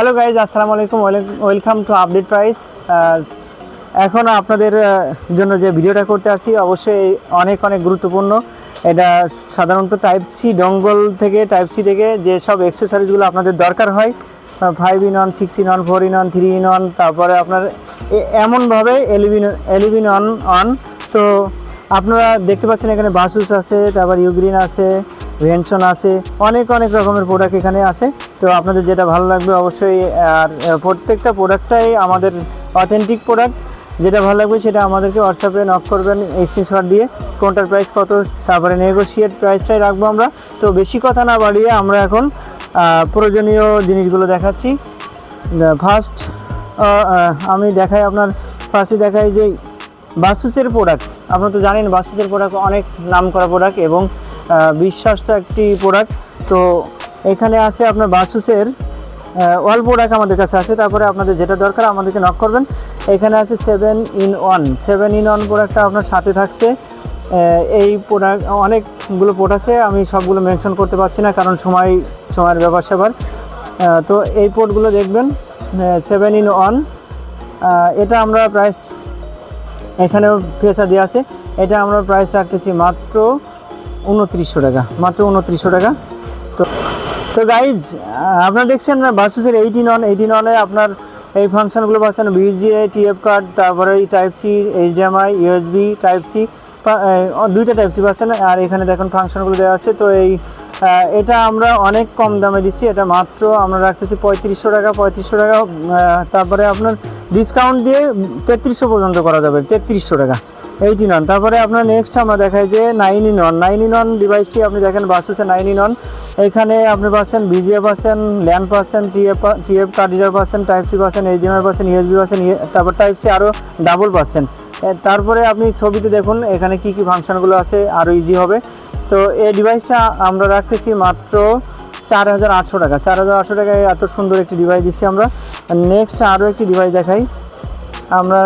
Hello guys আসসালামু আলাইকুম welcome to update price এখন আপনাদের জন্য যে ভিডিওটা করতে আসছি, অবশ্যই অনেক অনেক গুরুত্বপূর্ণ। এটা সাধারণত টাইপ সি ডঙ্গল থেকে টাইপ সি থেকে যে সব এক্সেসরিজগুলো আপনাদের দরকার হয় five in one six in one four in one three in one তারপরে আপনার এমনভাবে এলিভিন এলিভিন অন অন তো আপনারা দেখতে পাচ্ছেন এখানে বাসুস আছে, তারপর ইউগ্রিন আছে ভেনশন আছে, অনেক অনেক রকমের প্রোডাক্ট এখানে আছে। তো আপনাদের যেটা ভালো লাগবে অবশ্যই, আর প্রত্যেকটা প্রোডাক্টটাই আমাদের অথেন্টিক প্রোডাক্ট যেটা ভালো লাগবে সেটা আমাদেরকে হোয়াটসঅ্যাপে নক করবেন স্ক্রিনশট দিয়ে, কোনটার প্রাইস কত, তারপরে নেগোশিয়েট প্রাইসটাই রাখব আমরা। তো বেশি কথা না বাড়িয়ে আমরা এখন প্রয়োজনীয় জিনিসগুলো দেখাচ্ছি। ফার্স্ট আমি দেখাই আপনার ফার্স্টে দেখাই যে বাসুসের প্রোডাক্ট আপনারা তো জানেন বাসুসের প্রোডাক্ট অনেক নাম করা প্রোডাক্ট এবং বিশ্বাস্ত একটি প্রোডাক্ট তো এখানে আছে আপনার বাসুসের অল প্রোডাক্ট আমাদের কাছে আছে। তারপরে আপনাদের যেটা দরকার আমাদেরকে নক করবেন। এখানে আছে seven in one seven in one প্রোডাক্টটা আপনার সাথে থাকছে। এই প্রোডাক্ট অনেকগুলো পোট আছে। আমি সবগুলো মেনশন করতে পারছি না কারণ সময়, সময়ের ব্যাপার স্যাপার। তো এই পোর্টগুলো দেখবেন সেভেন ইন ওয়ান এটা আমরা প্রাইস এখানেও ফেসা দেওয়া আছে। এটা আমরা প্রাইস রাখতেছি মাত্র উনত্রিশশো টাকা, মাত্র উনত্রিশশো টাকা। তো তো গাইজ আপনারা দেখছেন না বাসুসের এইটিন অন এইটিন অনে আপনার এই ফাংশনগুলো পাচ্ছেন বিজিএ টিএফ কার্ড তারপরে এই type C HDMI USB type C দুইটা টাইপ সি পাচ্ছেন। আর এখানে দেখুন ফাংশনগুলো দেওয়া আছে, তো এই এটা আমরা অনেক কম দামে দিচ্ছি, এটা মাত্র আমরা রাখতেছি পঁয়ত্রিশশো টাকা পঁয়ত্রিশশো টাকা তারপরে আপনার ডিসকাউন্ট দিয়ে তেত্রিশশো পর্যন্ত করা যাবে, তেত্রিশশো টাকা। এইটি নন তারপরে আপনার নেক্সট আমরা দেখাই যে nine in one nine in one ডিভাইসটি আপনি দেখেন বাসুসে নাইন ইন ওয়ান এখানে আপনি পাচ্ছেন বিজিএ পাচ্ছেন ল্যান্ড পাচ্ছেন টিএফ টিএফ কার্ডিজার পাচ্ছেন টাইপ সি পাচ্ছেন এইচডিএমআই পাচ্ছেন ইউএসবি পাচ্ছেন ইয়ে- তারপর টাইপ সি আরও ডাবল পাচ্ছেন। তারপরে আপনি ছবিতে দেখুন, এখানে কি কি ফাংশনগুলো আছে আরও ইজি হবে। তো এই ডিভাইসটা আমরা রাখতেছি মাত্র চার হাজার আটশো টাকা। চার হাজার আটশো টাকায় এত সুন্দর একটি ডিভাইস দিচ্ছি আমরা। নেক্সট আরও একটি ডিভাইস দেখাই। আমরা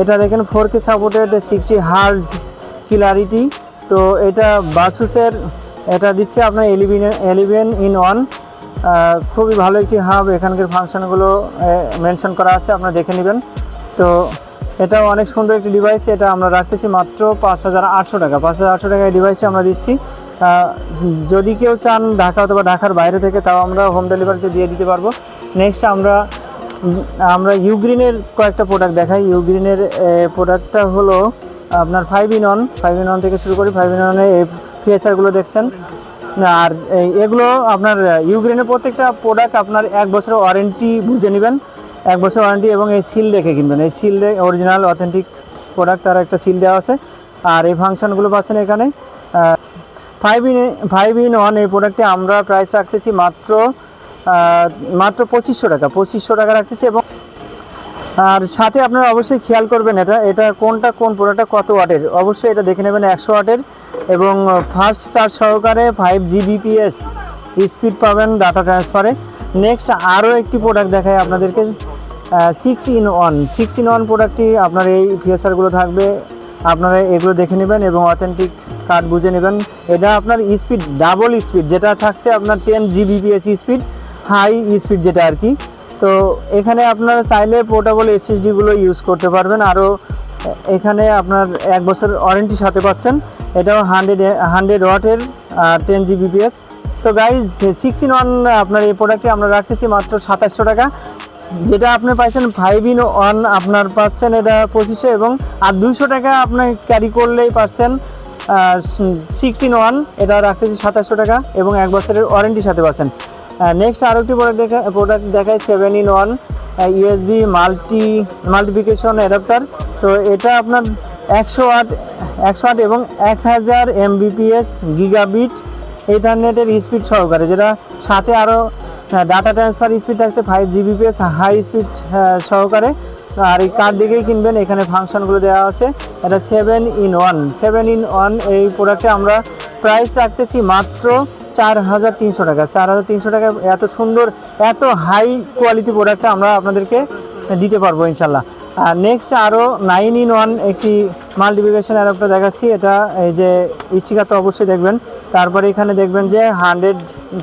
এটা দেখেন four K supported sixty hertz clarity তো এটা বাসুসের, এটা দিচ্ছে আপনার এলিভেন এলিভেন ইন ওয়ান খুবই ভালো একটি হাব এখানকার ফাংশনগুলো মেনশন করা আছে, আপনারা দেখে নেবেন। তো এটা অনেক সুন্দর একটি ডিভাইস এটা আমরা রাখতেছি মাত্র পাঁচ হাজার আটশো টাকা। পাঁচ হাজার আটশো টাকা এই ডিভাইসটা আমরা দিচ্ছি। যদি কেউ চান ঢাকা অথবা ঢাকার বাইরে থেকে, তাও আমরা হোম ডেলিভারিতে দিয়ে দিতে পারব। নেক্সট আমরা আমরা ইউগ্রিনের কয়েকটা প্রোডাক্ট দেখাই। ইউগ্রিনের প্রোডাক্টটা হলো আপনার five in one five in one থেকে শুরু করি ফাইভ ইন অনে ফিএসআরগুলো দেখছেন। আর এগুলো আপনার ইউগ্রিনের প্রত্যেকটা প্রোডাক্ট আপনার এক বছরের ওয়ারেন্টি বুঝে নেবেন। এক বছর ওয়ারেন্টি এবং এই সিল দেখে কিনবেন। এই সিল অরিজিনাল অথেন্টিক প্রোডাক্ট তার একটা সিল দেওয়া আছে। আর এই ফাংশনগুলো পাচ্ছেন এখানে। Five in five in one এই প্রোডাক্টে আমরা প্রাইস রাখতেছি মাত্র মাত্র পঁচিশশো টাকা পঁচিশশো টাকা রাখতেছি এবং, আর সাথে আপনারা অবশ্যই খেয়াল করবেন এটা এটা কোনটা, কোন প্রোডাক্টটা কত ওয়াটের অবশ্যই এটা দেখে নেবেন একশো ওয়াটের এবং ফার্স্ট চার্জ সহকারে ফাইভ জিবিপিএস স্পিড পাবেন ডাটা ট্রান্সফারে নেক্সট আরও একটি প্রোডাক্ট দেখায় আপনাদেরকে six in one six in one প্রোডাক্টটি আপনার এই ফিচারগুলো থাকবে, আপনারা এগুলো দেখে নেবেন এবং অথেন্টিক কার্ড বুঝে নেবেন। এটা আপনার স্পিড ডাবল স্পিড যেটা থাকছে আপনার ten Gbps speed high speed যেটা আর কি। তো এখানে আপনারা চাইলে পোর্টেবল এসএসডিগুলো ইউজ করতে পারবেন। আরও এখানে আপনার এক বছর ওয়ারেন্টি সাথে পাচ্ছেন। এটাও হান্ড্রেড হান্ড্রেড ওয়াটের টেন জিবিপিএস তো গাইজ সিক্স ইন ওয়ান আপনার এই প্রোডাক্টটি আমরা রাখতেছি মাত্র সাতাশশো টাকা। যেটা আপনি পাইছেন ফাইভ ইন ওয়ান আপনার পাচ্ছেন এটা পঁচিশশো এবং আর দুইশো টাকা আপনি ক্যারি করলেই পাচ্ছেন সিক্স ইন ওয়ান এটা রাখতেছি সাতাশশো টাকা এবং এক বছরের ওয়ারেন্টির সাথে পাচ্ছেন। নেক্সট আরও একটি প্রোডাক্ট দেখা প্রোডাক্ট দেখায় seven in one USB multi multiplication adapter তো এটা আপনার একশো আট একশো আট এবং এক হাজার এমবিপিএস গিগাবিট ইন্টারনেটের স্পিড সহকারে, যেটা সাথে আরও ডাটা ট্রান্সফার স্পিড থাকছে ফাইভ জিবিপিএস হাই স্পিড সহকারে। আর এই কার দিকেই কিনবেন, এখানে ফাংশনগুলো দেওয়া আছে। এটা seven in one seven in one এই প্রোডাক্টে আমরা প্রাইস রাখতেছি মাত্র চার হাজার তিনশো টাকা। চার হাজার তিনশো টাকা এত সুন্দর, এত হাই কোয়ালিটি প্রোডাক্টটা আমরা আপনাদেরকে দিতে পারব ইনশাল্লাহ। আর নেক্সট আরও নাইন ইন ওয়ান একটি মাল্টিপ্লিকেশন অ্যাডাপ্টার দেখাচ্ছি। এটা এই যে স্টিকার তো অবশ্যই দেখবেন। তারপরে এখানে দেখবেন যে hundred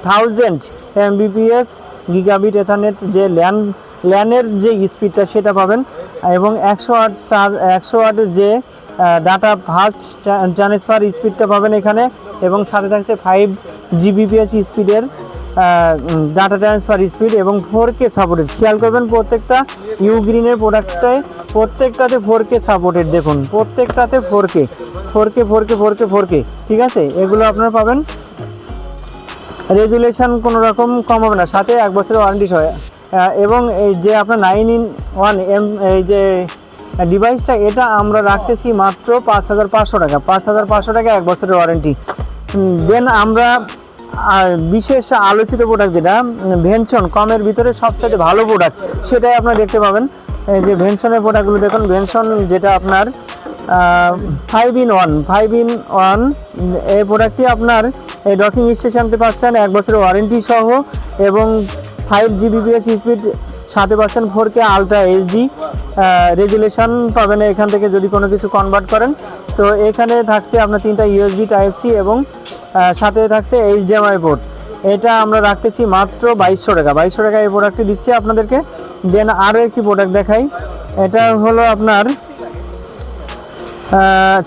thousand M Mbps gigabit ethernet যে ল্যান ল্যানের যে স্পিডটা সেটা পাবেন। এবং একশো আট চার একশো আটের যে ডাটা ফাস্ট ট্রান্সফার স্পিডটা পাবেন এখানে এবং সাথে থাকছে ফাইভ জিবিপিএস স্পিডের ডাটা ট্রান্সফার স্পিড এবং ফোর কে সাপোর্টেড খেয়াল করবেন প্রত্যেকটা ইউ গ্রিনের প্রোডাক্টটায় প্রত্যেকটাতে ফোর কে সাপোর্টেড দেখুন। প্রত্যেকটাতে four K four K four K four K four K ঠিক আছে? এগুলো আপনারা পাবেন। রেজুলেশন কোনো রকম কম হবে না। সাথে এক বছরের ওয়ারেন্টি সহ। এবং এই যে আপনার নাইন ইন ওয়ান এম এই যে ডিভাইসটা এটা আমরা রাখতেছি মাত্র পাঁচ হাজার পাঁচশো টাকা, পাঁচ হাজার পাঁচশো টাকা এক বছরের ওয়ারেন্টি দেন আমরা বিশেষ আলোচিত প্রোডাক্ট যেটা ভেনশন কমের ভিতরে সবচেয়ে ভালো প্রোডাক্ট সেটাই আপনারা দেখতে পাবেন। এই যে ভেনশনের প্রোডাক্টগুলো দেখুন ভেনশন যেটা আপনার five in one five in one এই প্রোডাক্টটি আপনার এই ডকিং স্টেশনটি পাচ্ছেন এক বছরের ওয়ারেন্টি সহ এবং ফাইভ জিবিপিএস স্পিড সাথে পাচ্ছেন four K ultra HD resolution পাবেন এখান থেকে যদি কোনো কিছু কনভার্ট করেন। তো এখানে থাকছে আপনার তিনটা ইউএসবি টাইপ সি এবং সাথে থাকছে এইচডিএমআই পোর্ট এটা আমরা রাখতেছি মাত্র বাইশশো টাকা। বাইশশো টাকা এই প্রোডাক্টটি দিচ্ছি আপনাদেরকে। দেন আরও একটি প্রোডাক্ট দেখাই। এটা হলো আপনার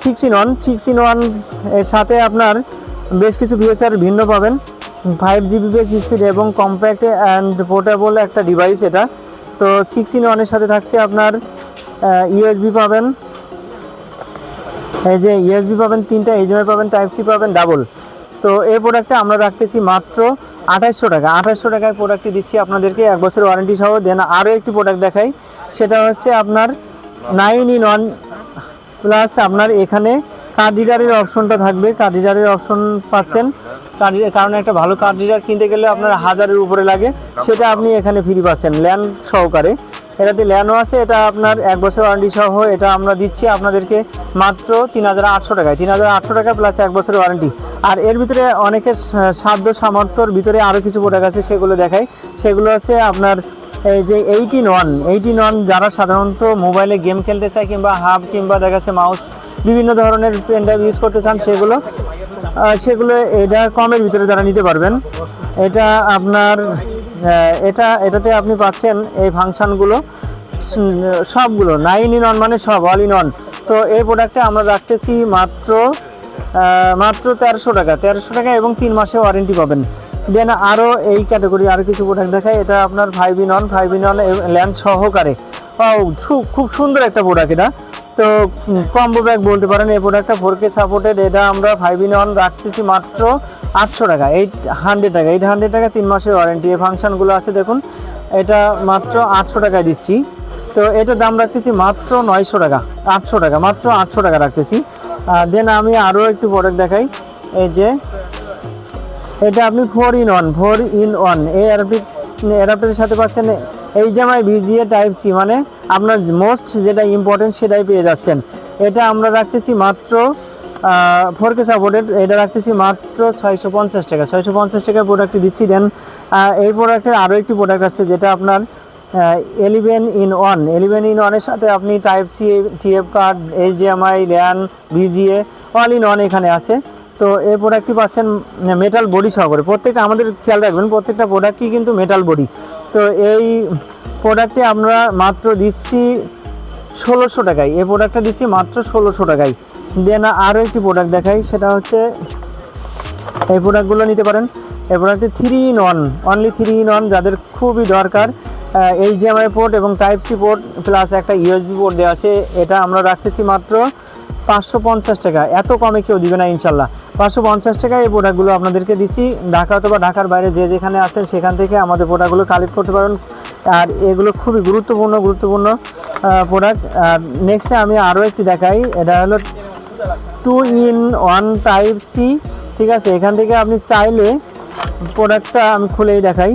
six in one six in ওয়ানের সাথে আপনার বেশ কিছু বিএসআর ভিন্ন পাবেন। ফাইভ জিবি জিবিপিএস স্পিড এবং কম্প্যাক্ট অ্যান্ড পোর্টেবল একটা ডিভাইস এটা। তো সিক্স ইন ওয়ানের সাথে থাকছে, আপনার ইউএসবি পাবেন। এই যে ইউএসবি পাবেন তিনটা এইচডিএমআই পাবেন টাইপ সি পাবেন ডাবল তো এই প্রোডাক্টটা আমরা রাখতেছি মাত্র আঠাশশো টাকা। আঠাশশো টাকায় প্রোডাক্টটি দিচ্ছি আপনাদেরকে এক বছর ওয়ারেন্টি সহ। দেন আরও একটি প্রোডাক্ট দেখাই। সেটা হচ্ছে আপনার নাইন ইন ওয়ান প্লাস আপনার এখানে কার্ড রিডারের অপশনটা থাকবে। কার্ড রিডারের অপশন পাচ্ছেন। কার্ড কারণ একটা ভালো কার্ডিডার কিনতে গেলে আপনার হাজারের উপরে লাগে। সেটা আপনি এখানে ফ্রি পাচ্ছেন ল্যান্ড সহকারে। এটাতে ল্যান্ডও আছে, এটা আপনার এক বছর ওয়ারেন্টি সহ এটা আমরা দিচ্ছি আপনাদেরকে মাত্র তিন হাজার আটশো টাকায়। তিন হাজার আটশো টাকা প্লাস এক বছরের ওয়ারেন্টি আর এর ভিতরে অনেকের সাধ্য সামর্থ্যর ভিতরে আরও কিছু প্রোডাক্ট আছে, সেগুলো দেখাই। সেগুলো আছে আপনার এই যে এইটিন ওয়ান এইটিন ওয়ান যারা সাধারণত মোবাইলে গেম খেলতে চায় কিংবা হাব কিংবা দেখা যাচ্ছে মাউস বিভিন্ন ধরনের পেন ড্রাইভ ইউজ করতে চান, সেগুলো সেগুলো এটা কমের ভিতরে যারা নিতে পারবেন। এটা আপনার এটা, এটাতে আপনি পাচ্ছেন এই ফাংশানগুলো। সবগুলো নাইন ইন ওয়ান মানে সব অল ইন ওয়ান তো এই প্রোডাক্টে আমরা রাখতেছি মাত্র মাত্র তেরোশো টাকা। তেরোশো টাকা এবং তিন মাসে ওয়ারেন্টি পাবেন। দেন আরও এই ক্যাটাগরি আরও কিছু প্রোডাক্ট দেখায় এটা আপনার five in one five in one LAN সহকারে। খুব সুন্দর একটা প্রোডাক্ট এটা। তো কম্বো ব্যাগ বলতে পারেন, এই প্রোডাক্টটা ফোর কে সাপোর্টেড এটা আমরা ফাইভ ইন ওয়ান রাখতেছি মাত্র আটশো টাকা এইট হান্ড্রেড টাকা এইট হান্ড্রেড টাকা তিন মাসের ওয়ারেন্টি এই ফাংশনগুলো আছে দেখুন, এটা মাত্র আটশো টাকায় দিচ্ছি। তো এটার দাম রাখতেছি মাত্র নয়শো টাকা, আটশো টাকা, মাত্র আটশো টাকা রাখতেছি। দেন আমি আরও একটু প্রোডাক্ট দেখাই, এই যে, এটা আপনি four in one four in one এই অ্যাডাপ্টিভ অ্যাডাপ্টারের সাথে পাচ্ছেন এইচডিএমআই ভিজিএ টাইপ সি মানে আপনার মোস্ট যেটা ইম্পর্টেন্ট সেটাই পেয়ে যাচ্ছেন। এটা আমরা রাখতেছি মাত্র ফোর কে সাপোর্টেড এটা রাখতেছি মাত্র ছয়শো পঞ্চাশ টাকা। ছয়শো পঞ্চাশ টাকার প্রোডাক্টটি দিচ্ছি দেন এই প্রোডাক্টের আরও একটি প্রোডাক্ট আছে যেটা আপনার eleven in one eleven in ওয়ানের সাথে আপনি type C TF card HDMI LAN VGA all in one এখানে আছে। তো এই প্রোডাক্টটি পাচ্ছেন মেটাল বডি সহকারে। প্রত্যেকটা আমাদের খেয়াল রাখবেন, প্রত্যেকটা প্রোডাক্টই কিন্তু মেটাল বডি তো এই প্রোডাক্টটি আমরা মাত্র দিচ্ছি ষোলোশো টাকায়। এই প্রোডাক্টটা দিচ্ছি মাত্র ষোলোশো টাকায়। দেন আরও একটি প্রোডাক্ট দেখাই, সেটা হচ্ছে এই প্রোডাক্টগুলো নিতে পারেন। এই প্রোডাক্টটি three in one only three in one যাদের খুবই দরকার এইচডিএমআই পোর্ট এবং টাইপ সি পোর্ট প্লাস একটা ইউএসবি পোর্ট দেওয়া আছে। এটা আমরা রাখতেছি মাত্র পাঁচশো পঞ্চাশ টাকা। এত কমে কেউ দিবে না, ইনশাল্লাহ। পাঁচশো পঞ্চাশ টাকায় এই প্রোডাক্টগুলো আপনাদেরকে দিচ্ছি ঢাকা অথবা ঢাকার বাইরে যে যেখানে আছেন সেখান থেকে আমাদের প্রোডাক্টগুলো কালেক্ট করতে পারেন। আর এগুলো খুবই গুরুত্বপূর্ণ গুরুত্বপূর্ণ প্রোডাক্ট আর নেক্সটে আমি আরও একটি দেখাই। এটা হলো two in one type C ঠিক আছে? এখান থেকে আপনি চাইলে প্রোডাক্টটা আমি খুলেই দেখাই।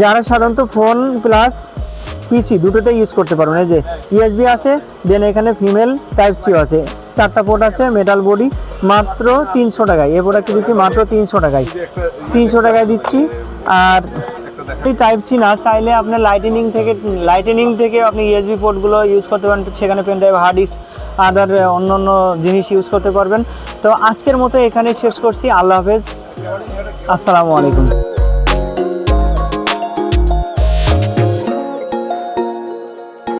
যারা সাধারণত ফোন প্লাস পিসি দুটোতে ইউজ করতে পারবেন। এই যে ইউএসবি আছে দেন এখানে ফিমেল টাইপ সিও আছে। চারটা পোর্ট আছে মেটাল বডি মাত্র তিনশো টাকায়। এই প্রোডাক্টটি দিচ্ছি মাত্র তিনশো টাকায়। তিনশো টাকায় দিচ্ছি। আর এই টাইপ সি না, চাইলে আপনার লাইটেনিং থেকে লাইটেনিং থেকে আপনি ইউএসবি পোর্টগুলো ইউজ করতে পারেন। সেখানে pen drive hard disk other অন্য অন্য জিনিস ইউজ করতে পারবেন। তো আজকের মতো এখানে শেষ করছি। আল্লাহ হাফেজ। আসসালামু আলাইকুম।